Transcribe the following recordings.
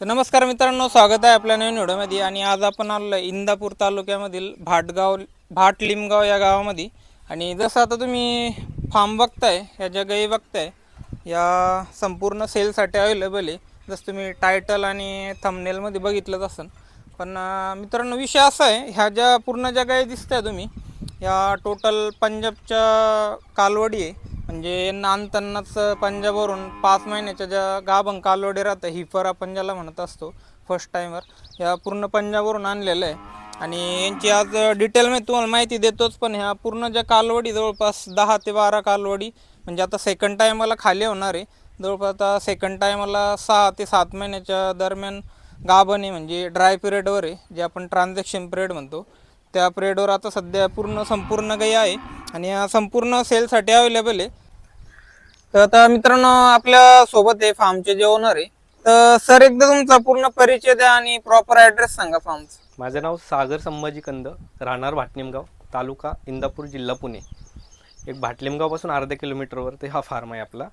तर नमस्कार मित्रांनो स्वागत आहे आपल्या नवीन व्हिडिओमध्ये. आणि आज आपण आलो आहे इंदापूर तालुक्यामधील भाटगाव भाट लिमगाव या गावामध्ये. आणि जसं आता तुम्ही फार्म बघताय या ज्या गाई बघताय या संपूर्ण सेलसाठी अवेलेबल आहे. जसं तुम्ही टायटल आणि थंबनेलमध्ये बघितलंच असन पण मित्रांनो विषय असा आहे ह्या ज्या पूर्ण ज्या गाई आहे तुम्ही या टोटल पंजाबच्या कालवडी आहे. म्हणजे नानतन्नाच पंजाबवरून पाच महिन्याच्या ज्या गाभण कालवडी राहतं हिफर आपण ज्याला म्हणत असतो फर्स्ट टाईमवर या पूर्ण पंजाबवरून आणलेलं आहे. आणि यांची आज डिटेल मी तुम्हाला माहिती देतोच पण ह्या पूर्ण ज्या कालवडी जवळपास दहा ते बारा कालवडी म्हणजे आता सेकंड टायमाला खाली होणार आहे. जवळपास आता सेकंड टायमाला सहा ते सात महिन्याच्या दरम्यान गाभणे आहे म्हणजे ड्राय पिरियडवर आहे जे आपण ट्रान्झॅक्शन पिरियड म्हणतो. त्या पिरियडवर आता सध्या पूर्ण संपूर्ण गाई आहे. आणि या संपूर्ण सेलसाठी अवेलेबल आहे. तर आता मित्रांनो आपल्यासोबत आहे फार्मचे जे ओनर आहे. तर सर एकदा तुमचा पूर्ण परिचय द्या आणि प्रॉपर ॲड्रेस सांगा फार्मचा. माझं नाव सागर संभाजी कंद राहणार भाटनिमगाव तालुका इंदापूर जिल्हा पुणे. एक भाटलिमगावपासून अर्धा किलोमीटरवर ते हा फार्म आहे आपला.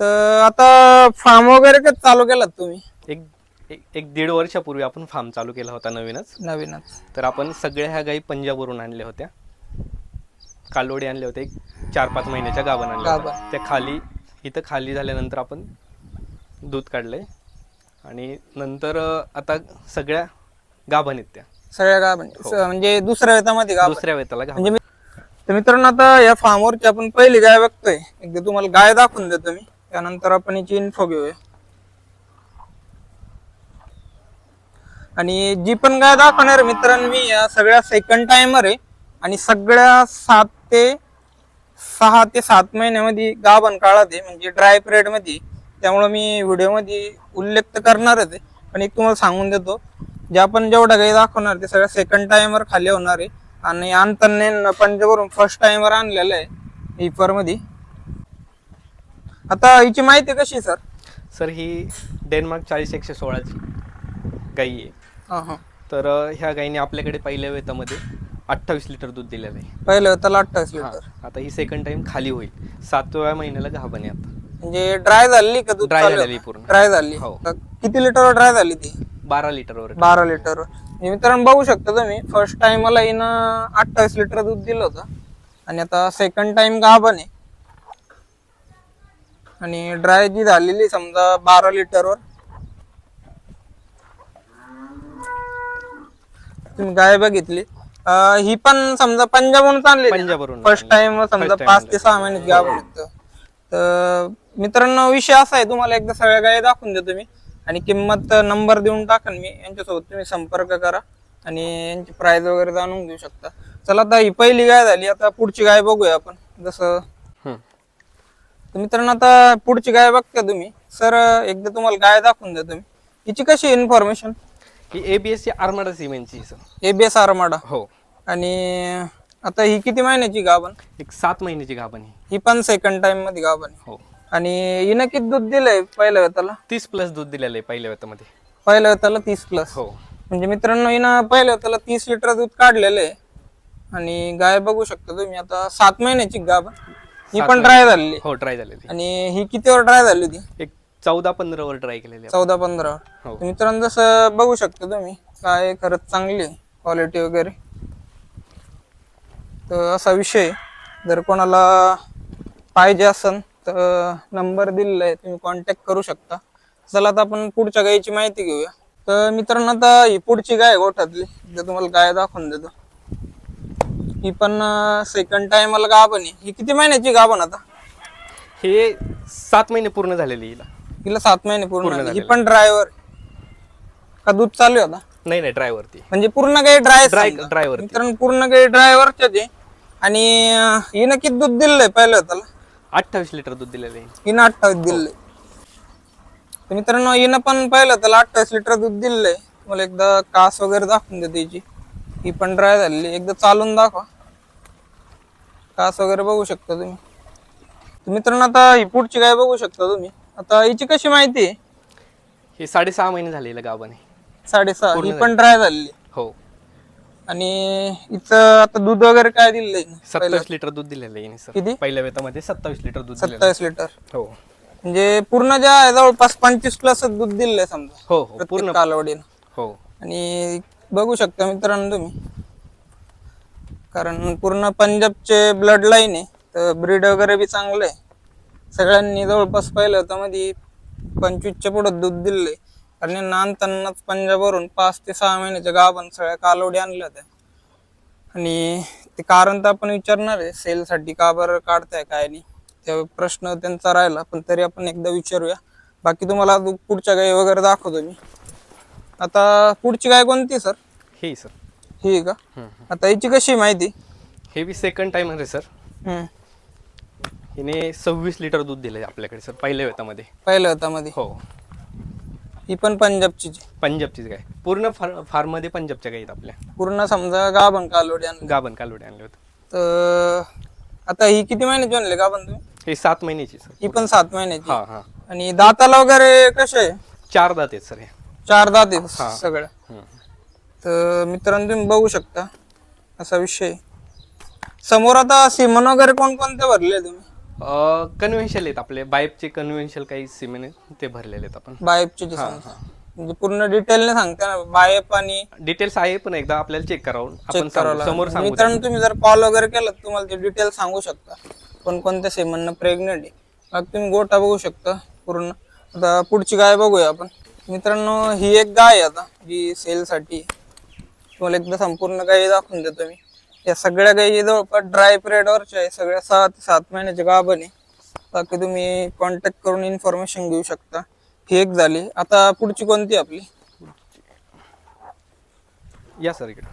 तर आता फार्म वगैरे कधी चालू केलात तुम्ही? एक एक एक दीड वर्षापूर्वी आपण फार्म चालू केला होता नवीनच. नवीनच. तर आपण सगळ्या ह्या गाई पंजाबवरून आणल्या होत्या. कालोडी आणल्या होत्या एक चार पाच महिन्याच्या गाभण आणल्या होत्या गाभण. त्या खाली इथं खाली झाल्यानंतर आपण दूध काढलंय. आणि नंतर अं, आता सगळ्या गाभण आहेत त्या. सगळ्या गा म्हणजे दुसऱ्या वेतामध्ये गा दुसऱ्या वेताला गाभण. म्हणजे मी- तर मित्रांनो आता या फार्मवरची आपण पहिली गाय बघतोय. एकदा तुम्हाला गाय दाखवून देतो मी. त्यानंतर आपण याची इन्फो घेऊया. आणि जी पण गाय दाखवणार आहे मित्रांनो मी या सगळ्या सेकंड टाइमर आहे. आणि सगळ्या सात ते सहा ते सात महिन्यामध्ये गाभण काळात आहे म्हणजे ड्राय पिरियडमध्ये. त्यामुळे मी व्हिडिओमध्ये उल्लेख तर करणारच आहे. पण एक तुम्हाला सांगून देतो जे आपण जेवढ्या गाई दाखवणार ते सगळ्या सेकंड टाइमवर खाली होणार आहे. आणि आणताना पंजाबवरून फर्स्ट टाइमवर आणलेलं आहे इपरमध्ये. आता हिची माहिती कशी सर? सर ही डेन्मार्क चाळीस एकशे सोळाची गाई आहे. हा हा. तर ह्या गाईने आपल्याकडे पहिल्या वेतामध्ये अठ्ठावीस लिटर दूध दिलेलं आहे. पहिलं त्याला अठ्ठावीस हा, लिटर. आता ही सेकंड टाइम खाली होईल. सातव्या महिन्याला घाबण आहे आता. म्हणजे ड्राय झाली का दूध Dry झालेली पूर्ण. ड्राय झाली. हो. किती लिटरवर ड्राय झाली ती? बारा लिटरवर. बारा लिटर. मित्रांनो बघू शकता तुम्ही फर्स्ट टाइम मला हिनं अठ्ठावीस लिटर दूध दिलं होतं. आणि आता सेकंड टाइम गाभण आहे. आणि ड्राय जी झालेली समजा बारा लिटरवर. तुम्ही गाय बघितली. अं, ही पण समजा पंजाबहून आणली पंजाबवरून फर्स्ट टाइम समजा पाच ते सहा महिन्यात गाभण निघतं. तर मित्रांनो विषय असा आहे तुम्हाला एकदा सगळ्या गाय दाखवून देतो मी. आणि किंमत नंबर देऊन टाकन मी. यांच्यासोबत तुम्ही संपर्क करा आणि यांची प्राइस वगैरे जाणून घेऊ शकता. चला आता ही पहिली गाय झाली. आता पुढची गाय बघूया आपण. जसं हम्म. तर मित्रांनो आता पुढची गाय बघता तुम्ही. सर एकदा तुम्हाला गाय दाखवून देतो मी. हिची कशी इन्फॉर्मेशन ही एबीएस ची आर्माडा सिमेंटची सर एबीएस आरमाडा हो. आणि आता ही किती महिन्याची गाभण एक सात महिन्याची गाभण आहे. ही पण सेकंड टाइममध्ये गाभण आहे. हो. आणि हिनं किती दूध दिलंय पहिल्या वेताला? तीस प्लस दूध दिलेलं आहे पहिल्या वेतामध्ये. पहिल्या वेताला तीस प्लस हो. म्हणजे मित्रांनो हिनं पहिल्या वेताला तीस लिटर दूध काढलेलं आहे. आणि गाय बघू शकता तुम्ही आता सात महिन्याची गाभ ही पण ड्राय झालेली हो ट्राय झालेली आणि ही कितीवर ड्राय झाली होती? एक चौदा पंधरा वर ट्राय केलेली. चौदा पंधरा हो. मित्रांनो जसं बघू शकता तुम्ही काय खरंच चांगली क्वालिटी वगैरे. तर असा विषय आहे. जर कोणाला पाहिजे असन तर नंबर दिलेला आहे तुम्ही कॉन्टॅक्ट करू शकता. चला आता आपण पुढच्या गायीची माहिती घेऊया. तर मित्रांनो आता ही पुढची गाय आहे गोठ्यातली एकदा तुम्हाला गाय दाखवून देतो. ही पण सेकंड टाइमला गाभण आहे. ही किती महिन्याची गाभण आता? हे सात महिने पूर्ण झालेली हिला. हिला सात महिने पूर्ण झाले. ही पण ड्रायव्हर का दूध चालू आहे आता? नाही नाही ड्राय वरती म्हणजे पूर्ण काही ड्राय ड्राय ड्राय वरती मित्रांनो पूर्ण काही ड्रायव्हरच्याच आहे. आणि अं, हिनं किती दूध दिलंय पहिलं त्याला? अठ्ठावीस लिटर दूध दिलेलं आहे. हिनं अठ्ठावीस दिलंय. तर मित्रांनो हिनं पण पहिलं त्याला अठ्ठावीस लिटर दूध दिलंय. मला एकदा कास वगैरे दाखवून देते हिची ही पण ड्राय झालेली एकदा चालून दाखवा. कास वगैरे बघू शकता तुम्ही. तर मित्रांनो आता ही पुढची काय बघू शकता तुम्ही? आता हिची कशी माहिती? आहे हे साडेसहा महिने झालेलं आहे साडेसहा. ही पण ड्राय झालेली. हो. आणि हिचं आता दूध वगैरे काय दिलंय? सत्तावीस लिटर दूध दिलेलं आहे हिने सर. किती? पहिल्या वेतामध्ये सत्तावीस लिटर दूध दिलेलं सत्तावीस लिटर. हो. म्हणजे पूर्ण ज्या आहे जवळपास पंचवीस प्लस दूध दिले समजा. हो हो प्रत्येक पूर्ण. कालावधीनं हो. आणि बघू शकता मित्रांनो तुम्ही. कारण पूर्ण पंजाबचे ब्लड लाईन आहे तर ब्रीड वगैरे बी चांगलं आहे. सगळ्यांनी जवळपास पाहिलं होतं मध्ये पंचवीसच्या पुढं दूध दिले कारण यांना आणतानाच पंजाबवरून पाच ते सहा महिन्याच्या गाभण सगळ्या कालवडी आणल्या होत्या. आणि ते कारण तर आपण विचारणार आहे सेलसाठी का बरं काढताय काय नाही. ते प्रश्न त्यांचा राहिला पण तरी आपण एकदा विचारूया. बाकी तुम्हाला पुढच्या गाई वगैरे दाखवतो मी. आता पुढची गाय कोणती सर? हे सर. ही का? आता हिची कशी माहिती? हे बी सेकंड टाइम आहे सर. हिने सव्वीस लिटर दूध दिलं आपल्याकडे सर पहिल्या वेतामध्ये पहिल्या होता मध्ये हो. ही पण पंजाबची पंजाबचीच गाय पूर्ण फार फार्ममध्ये पंजाबच्या गायीत आपल्या? पूर्ण समजा गाभण कालवडी आणली. गाभण कालवडे आणले होते. तर आता ही किती महिन्याची आणली गाभण तुम्ही? हे सात महिन्याची सर. ही पण सात महिन्याची. हा हा. आणि दाताला वगैरे कसे आहे? चार दात आहेत सर हे. चार दात आहेत हम्म. तर मित्रांनो तुम्ही बघू शकता असा विषय. समोर आता सिमन वगैरे कोणकोणते भरले तुम्ही? कन्व्हेन्शल आहेत आपले. बाईपचे कन्व्हेन्शल काही सिमेंट आहेत ते भरलेले आहेत आपण. बायपची जी सांगता म्हणजे पूर्ण डिटेलने सांगता ना बायप आणि डिटेल्स आहे पण एकदा आपल्याला चेक करावं. आपण चेक करावं सांगू- समोर सांगू मित्रांनो तुम्ही जर कॉल वगैरे केला तर तुम्हाला ते डिटेल सांगू शकता. कोणकोणत्या सेमन प्रेग्नेंट आहे? मग तुम्ही गोटा बघू शकता पूर्ण. आता पुढची गाय बघूया आपण. मित्रांनो ही एक गाय आहे आता जी सेलसाठी. तुम्हाला एकदा संपूर्ण गाय दाखवून देतो मी. या सगळ्या गायी जवळपास ड्राय पिरियडवरच्या आहे. सगळ्या सहा ते सात महिन्याचे गाभण आहे. बाकी तुम्ही कॉन्टॅक्ट करून इन्फॉर्मेशन घेऊ शकता. ही एक झाली. आता पुढची कोणती आपली? या सर इकडे.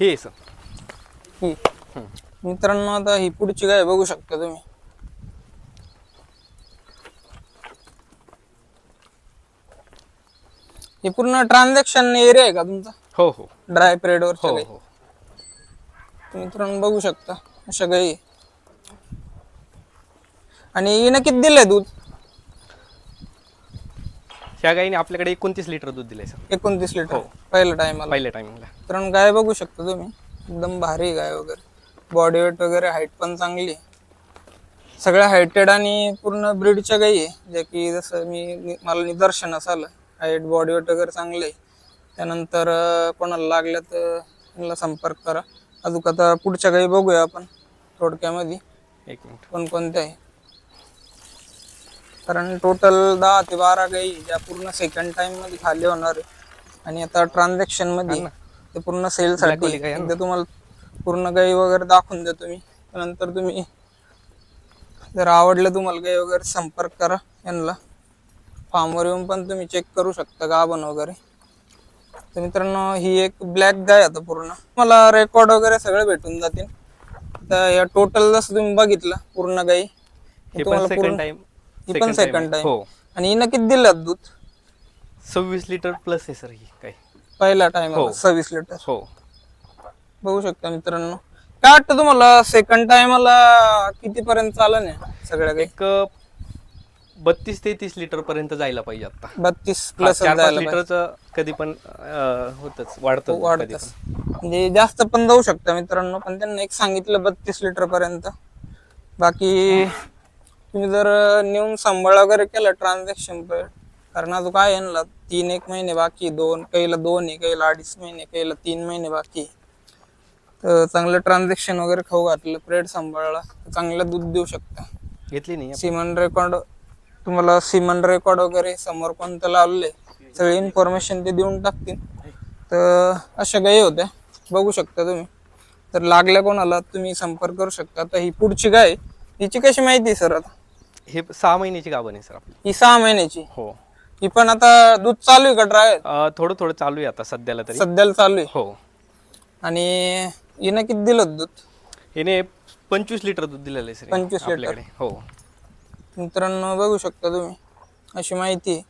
हे सर. ही. मित्रांनो आता ही पुढची गाय बघू शकता तुम्ही. ही पूर्ण ट्रान्झॅक्शन एरिया आहे का तुमचा? हो हो. ड्राय पिरियड वर हो हो. मित्रांनो बघू शकता अशा गाई. आणि हिनं किती दिलंय दूध? ह्या गाईने आपल्याकडे एकोणतीस लिटर दूध दिलंय सर. एकोणतीस लिटर. पहिल्या टायमाला पहिल्या टायमिंगला मित्रांनो गाय बघू शकता तुम्ही. एकदम भारी गाय वगैरे. बॉडी वेट वगैरे हाईट पण चांगली आहे. सगळ्या हायटेड आणि पूर्ण ब्रीडच्या गाई आहे. ज्या की जसं मी मला निदर्शनास आलं. हाईट बॉडी वेट वगैरे चांगलं आहे. त्यानंतर कोणाला लागलं तर त्यांना संपर्क करा. अजून आता पुढच्या गाई बघूया आपण थोडक्यामध्ये. एक मिनिट. कोणकोणत्या आहे. कारण टोटल दहा ते बारा गाई ज्या पूर्ण सेकंड टाइममध्ये खाली होणार आहे. आणि आता ट्रान्झॅक्शनमध्ये ते पूर्ण सेल साठी वाली गाई आहे एकदा तुम्हाला पूर्ण गाई वगैरे दाखवून देतो मी. त्यानंतर तुम्ही जर आवडलं तुम्हाला गाई वगैरे संपर्क करा यांना. फार्मवर येऊन पण तुम्ही चेक करू शकता गाभण वगैरे. तर मित्रांनो ही एक ब्लॅक गाय आता पूर्ण. मला रेकॉर्ड वगैरे सगळे भेटून जातील. तर या टोटल जसं तुम्ही बघितलं पूर्ण गाई हे पण सेकंड टाइम ही पण सेकंड टाइम आणि हिनं किती दिलं दूध? सव्वीस लिटर प्लस आहे सर ही काय पहिला टाइम हो. सव्वीस लिटर हो. बघू शकता मित्रांनो. काय वाटतं तुम्हाला? सेकंड टाइमला किती पर्यंत चालन आहे सगळ्या काही? एक बत्तीस ते तीस लिटर पर्यंत जायला पाहिजे आता. बत्तीस प्लस चार पाच लिटरचं कधी पण होतच वाढतं वाढतच. पण. म्हणजे जास्त पण जाऊ शकता मित्रांनो पण त्यांना एक सांगितलं बत्तीस लिटर पर्यंत. बाकी तुम्ही जर नेऊन सांभाळ वगैरे केलं ट्रान्झॅक्शन कारण अजून काय आहे ना तीन एक महिने बाकी दोन काहीला दोन आहे काहीला अडीच महिने काहीला तीन महिने बाकी. तर चांगलं ट्रान्झॅक्शन वगैरे खाऊ घातलं प्रेड सांभाळला तर चांगलं दूध देऊ शकता. घेतली नाही सिमन रेकॉर्ड तुम्हाला सिमन रेकॉर्ड वगैरे समोर कोणतं लावले सगळी इन्फॉर्मेशन ते देऊन टाकतील. तर अशा गायी होत्या. बघू शकता तुम्ही. तर लागल्या कोणाला तुम्ही संपर्क करू शकता. आता ही पुढची गाय हिची कशी माहिती सर आता? हे सहा महिन्याची गाभण आहे सर आपली. ही सहा महिन्याची? हो. ही पण आता दूध चालू आहे का ड्राय थोडं थोडं चालू आहे आता सध्याला तरी. सध्याला चालू आहे? हो. आणि हिनं किती दिलं दूध? हिने पंचवीस लिटर दूध दिलेलं आहे सर. 25 लिटर. आपल्याकडे. हो. मित्रांनो बघू शकता तुम्ही. अशी माहिती आहे.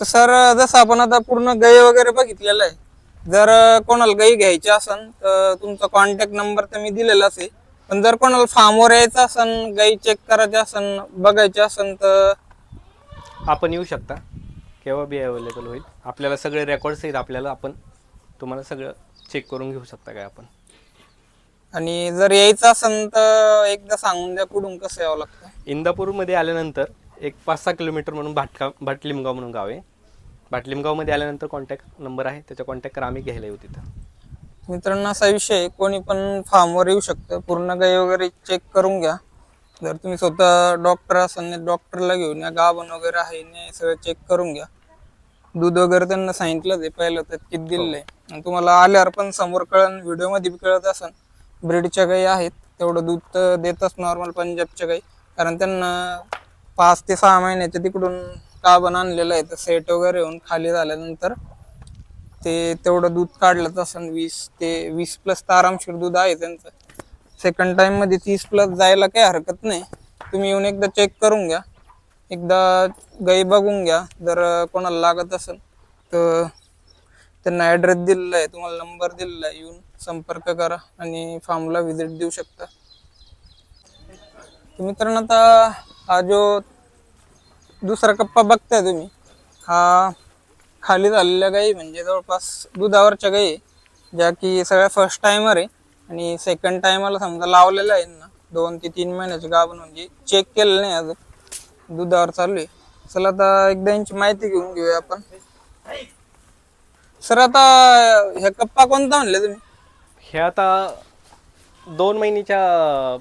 तर सर जसं आपण आता पूर्ण गाई वगैरे बघितलेलं आहे जर कोणाला गाई घ्यायची असेल तर तुमचा कॉन्टॅक्ट नंबर तर मी दिलेलाच आहे. पण जर कोणाला फार्मवर यायचं असन गाई चेक करायचे असन बघायचे असन तर आपण येऊ शकता. केव्हा बी अवेलेबल होईल. आपल्याला सगळे रेकॉर्ड्स आहेत आपल्याला आपण तुम्हाला सगळं चेक करून घेऊ शकता काय आपण. आणि जर यायचं असन तर एकदा सांगून द्या कुठून कसं यावं लागतं. इंदापूरमध्ये आल्यानंतर एक पाच सहा किलोमीटर म्हणून भाटका भाटलिमगाव म्हणून गाव आहे. भाटलिमगावमध्ये आल्यानंतर कॉन्टॅक्ट नंबर आहे त्याच्या कॉन्टॅक्ट करा आम्ही घ्यायला येऊ तिथं. मित्रांनो असा विषय आहे, कोणी पण फार्मवर येऊ शकतं. पूर्ण गाई वगैरे चेक करून घ्या. जर तुम्ही स्वतः डॉक्टर असाल डॉक्टरला घेऊन या गाभण वगैरे आहे सगळं चेक करून घ्या. दूध वगैरे त्यांना सांगितलं ते पहिलं तर किती दिलंय. आणि तुम्हाला आल्यावर पण समोर कळण व्हिडिओमध्ये बी कळत असन. ब्रीडच्या गाई आहेत तेवढं दूध तर देतच नॉर्मल पंजाबच्या गाई कारण त्यांना पाच ते सहा महिन्याच्या तिकडून गाभण आणलेलं आहे तर सेट वगैरे होऊन खाली झाल्यानंतर ते तेवढं दूध काढलं असन वीस ते वीस प्लस तर आरामशीर दूध आहे त्यांचं. सेकंड टाइममध्ये तीस प्लस जायला काही हरकत नाही. तुम्ही येऊन एकदा चेक करून घ्या. एकदा गाई बघून घ्या. जर कोणाला लागत असेल तर त्यांना ॲड्रेस दिलेला आहे. तुम्हाला नंबर दिलेला आहे. येऊन संपर्क करा आणि फार्मला व्हिजिट देऊ शकता. तर मित्रांनो आता हा जो दुसरा कप्पा बघताय तुम्ही हा खाली झालेल्या गाई म्हणजे जवळपास दुधावरच्या गाई आहे, ज्या की सगळ्या फर्स्ट टायमर आहे. आणि सेकंड टायमाला समजा लावलेलं आहे ना दोन ते तीन महिन्याचे गाभण म्हणजे चेक केलं नाही अजून. दुधावर चालू आहे. चला आता एकदा यांची माहिती घेऊन घेऊया आपण. सर आता ह्या कप्पा कोणता म्हणले तुम्ही? हे आता दोन महिन्याच्या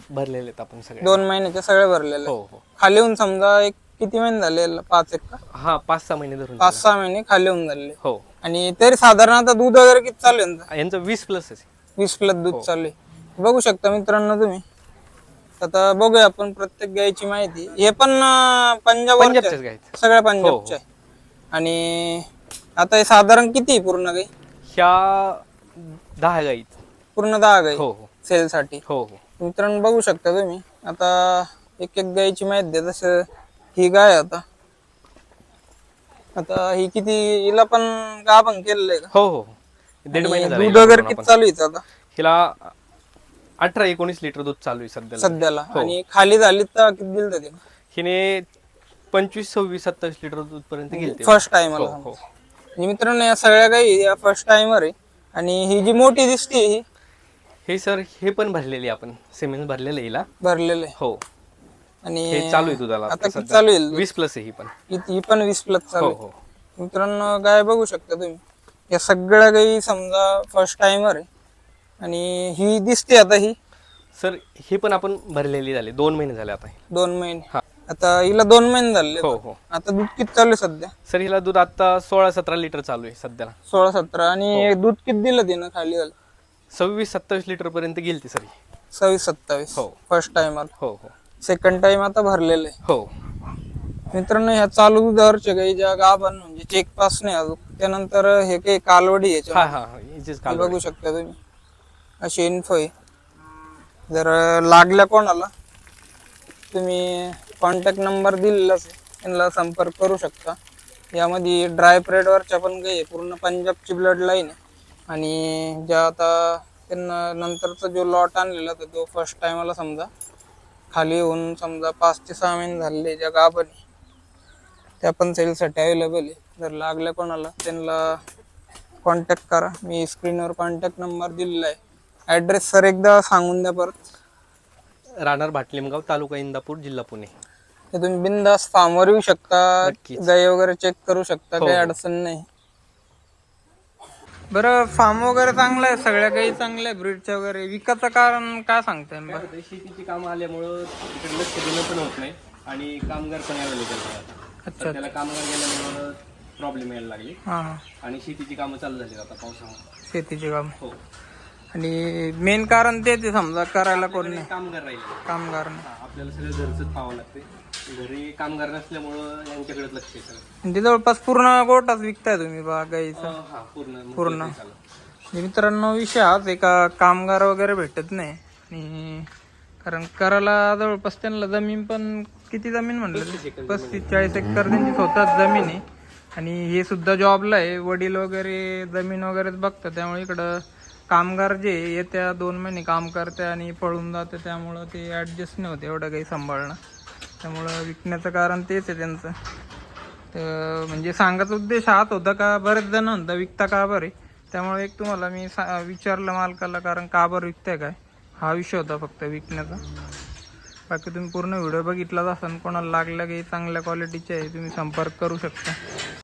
भरलेले आहेत आपण सगळे. दोन महिन्याचे सगळे भरलेले. हो हो. खाली होऊन समजा एक किती महिने झाले याला? पाच एक का? हा पाच सहा महिने धरून पाच सहा महिने खाली होऊन झाले. हो. आणि तरी साधारण आता दूध वगैरे किती चालू आहे यांचं? यांचं वीस प्लस वीस प्लस दूध चालू आहे. बघू शकता मित्रांनो तुम्ही. आता बघूया आपण प्रत्येक गायची माहिती. हे पण पंजाब पंजाबच्याच गायचं सगळ्या पंजाबच्या आहे आणि आता हे साधारण किती आहे पूर्ण गाई? ह्या दहा गाई पूर्ण दहा गाई हो हो. सेल साठी हो हो. मित्रांनो बघू शकता तुम्ही. आता एक एक गायची माहिती द्या जसं ही गाय आहे आता. आता ही किती हिला पण गाभण केलेलं आहे का? हो हो. दीड महिने झाले दूध वगैरे किती चालू आहे हिचं आता? हिला अठरा एकोणीस लिटर दूध चालू आहे सध्याला. सध्याला. आणि खाली झाली तर किती दिलं हिने पंचवीस सव्वीस सत्तावीस लिटर दूध पर्यंत गेली फर्स्ट टाइम हो हो. आणि मित्रांनो या सगळ्या या फर्स्ट टाइमर आहे. आणि ही जी मोठी दिसते ही? हे सर हे पण भरलेली आपण. सिमेंट भरलेलं आहे हिला. भरलेलं आहे. हो. आणि हे चालू आहे दुधाला आता किती सध्या. चालू आहे? वीस प्लस आहे ही पण. ही ही पण वीस प्लस चालू हो आहे. हो. मित्रांनो गाय बघू शकता तुम्ही? या सगळ्या गाई समजा फर्स्ट टाइमर आहे. आणि ही दिसते आता ही. सर हे पण आपण भरलेली झाली. दोन महिने झाले आता दोन महिने. हा. आता हिला दोन महिने झाले. हो हो. आता दूध किती चालू आहे सध्या? सर हिला दूध आता सोळा सतरा लिटर चालू आहे सध्याला. सोळा सतरा हो. आणि दूध किती दिलं तिनं खाली झालं सव्वीस सत्तावीस लिटर पर्यंत गेली ती सर ही. सव्वीस सत्तावीस हो. फर्स्ट टाइमर हो हो. सेकंड टाइम आता भरलेलं आहे. हो. मित्रांनो ह्या चालू दुधावरच्या गाई ज्या गाभण म्हणजे चेक पास नाही अजून. त्यानंतर हे काही कालवडी याच्या हा हा हा. हिचीच काल बघू शकता तुम्ही. अशी इन्फो आहे. जर लागल्या कोणाला तुम्ही कॉन्टॅक्ट नंबर दिलेलाच त्यांना संपर्क करू शकता. यामध्ये ड्राय परेडवरच्या पण काही आहे. पूर्ण पंजाबची ब्लड लाईन आहे. आणि ज्या आता त्यांना नंतरचा जो लॉट आणलेला होता तो फर्स्ट टाइमाला समजा खाली होऊन समजा पाच ते सहा महिने झालेले ज्या गाभण त्या पण सेलसाठी अवेलेबल आहे. जर लागल्या कोणाला त्यांना कॉन्टॅक्ट करा. मी स्क्रीनवर कॉन्टॅक्ट नंबर दिलेला आहे. ॲड्रेस सर एकदा सांगून द्या परत. राहणार भाटलिमगाव तालुका इंदापूर जिल्हा पुणे. ते तुम्ही बिंदास फार्मवर येऊ शकता. नक्कीच. गाई वगैरे चेक करू शकता हो, काही हो. अडचण नाही. बरं फार्म वगैरे चांगलं आहे सगळ्या काही चांगल्या ब्रीडच्या वगैरे. विकायचं कारण काय सांगताय बरं शेतीची कामं आल्यामुळं तिकडे लक्ष देणं पण होत नाही आणि कामगार पण अवेलेबल अच्छा त्याला कामगार गेल्यामुळं प्रॉब्लेम यायला लागले. हां हां. आणि शेतीची कामं चालू झाली आता पावसामुळे. शेतीचे काम. हो. आणि मेन कारण तेच आहे समजा करायला कोण नाही. कामगार राहिले. कामगार नाही. आपल्याला सगळं घरचंच पाहावं लागते. घरी कामगार नसल्यामुळं यांच्याकडेच लक्ष आहे सगळं. आणि ते जवळपास पूर्ण गोटाच विकताय तुम्ही बा गाईचं. अं, हा पूर्ण. पूर्ण. म्हणजे मित्रांनो विषय हाच एका कामगार वगैरे भेटत नाही. आणि कारण करायला जवळपास त्यांना जमीन पण किती जमीन म्हणलं? पस्तीस चाळीस एकर त्यांची स्वतःच जमीन आहे. आणि हे सुद्धा जॉबला आहे. वडील वगैरे जमीन वगैरेच बघतात त्यामुळे इकडं कामगार जे येत्या दोन महिने काम करते आणि पळून जाते त्यामुळं ते ॲडजस्ट नाही होते एवढं काही सांभाळणं. त्यामुळं विकण्याचं कारण तेच आहे त्यांचं. तर म्हणजे सांगायचा उद्देश हाच होता का बरेच जण म्हणता विकता का बरे त्यामुळे एक तुम्हाला मी सा विचारलं मालकाला कारण का बरं विकताय काय? हा विषय होता फक्त विकण्याचा. बाकी तुम्ही पूर्ण व्हिडिओ बघितलाच असाल कोणाला लागलं की चांगल्या क्वालिटीचे आहे तुम्ही संपर्क करू शकता.